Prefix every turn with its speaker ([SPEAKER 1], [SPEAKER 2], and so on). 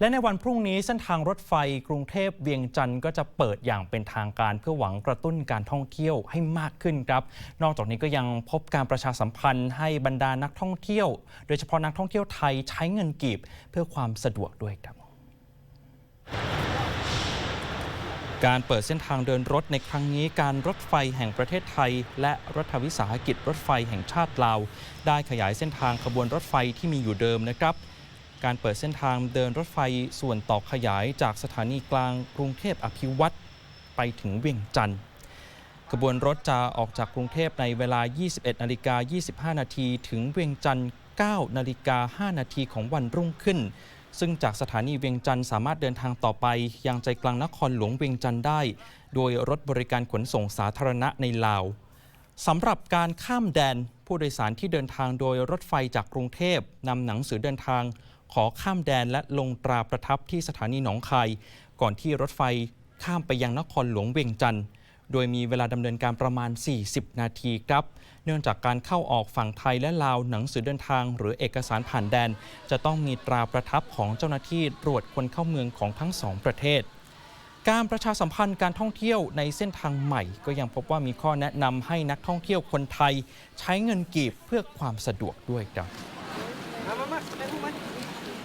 [SPEAKER 1] และในวันพรุ่งนี้เส้นทางรถไฟกรุงเทพเวียงจันทร์ก็จะเปิดอย่างเป็นทางการเพื่อหวังกระตุ้นการท่องเที่ยวให้มากขึ้นครับ นอกจากนี้ก็ยังพบการประชาสัมพันธ์ให้บรรดานักท่องเที่ยว โดยเฉพาะนักท่องเที่ยวไทยใช้เงินกีบเพื่อความสะดวกด้วยครับการเปิดเส้นทางเดินรถในครั้งนี้การรถไฟแห่งประเทศไทย และรัฐวิสาหกิจรถไฟแห่งชาติลาว ได้ขยายเส้นทางขบวนรถไฟที่มีอยู่เดิมนะครับ การเปิดเส้นทางเดินรถไฟส่วนต่อขยายจากสถานีกลางกรุงเทพอภิวัตรไปถึงเวียงจันทร์ขบวนรถจะออกจากกรุงเทพในเวลา 21นาฬิกา25 นาทีถึงเวียงจันทร์9นาฬิกา5นาทีของวันรุ่งขึ้น ซึ่งจากสถานีเวียงจันทร์สามารถเดินทางต่อไป ยังใจกลางนครหลวงเวียงจันทร์ได้ โดยรถบริการขนส่งสาธารณะในลาวสำหรับการข้ามแดนผู้โดยสารที่เดินทางโดยรถไฟจากกรุงเทพนำหนังสือเดินทาง ขอข้ามแดนและลงตราประทับที่สถานีหนองคาย ก่อนที่รถไฟข้ามไปยังนครหลวงเวียงจันทร์โดยมีเวลาดำเนินการประมาณ 40 นาทีครับ เนื่องจากการเข้าออกฝั่งไทยและลาวหนังสือเดินทาง หรือเอกสารผ่านแดน จะต้องมีตราประทับของเจ้าหน้าที่ตรวจคนเข้าเมืองของทั้งสองประเทศ การประชาสัมพันธ์การท่องเที่ยวในเส้นทางใหม่ ก็ยังพบว่ามีข้อแนะนำให้นักท่องเที่ยวคนไทย ใช้เงินกีบเพื่อความสะดวกด้วยครับ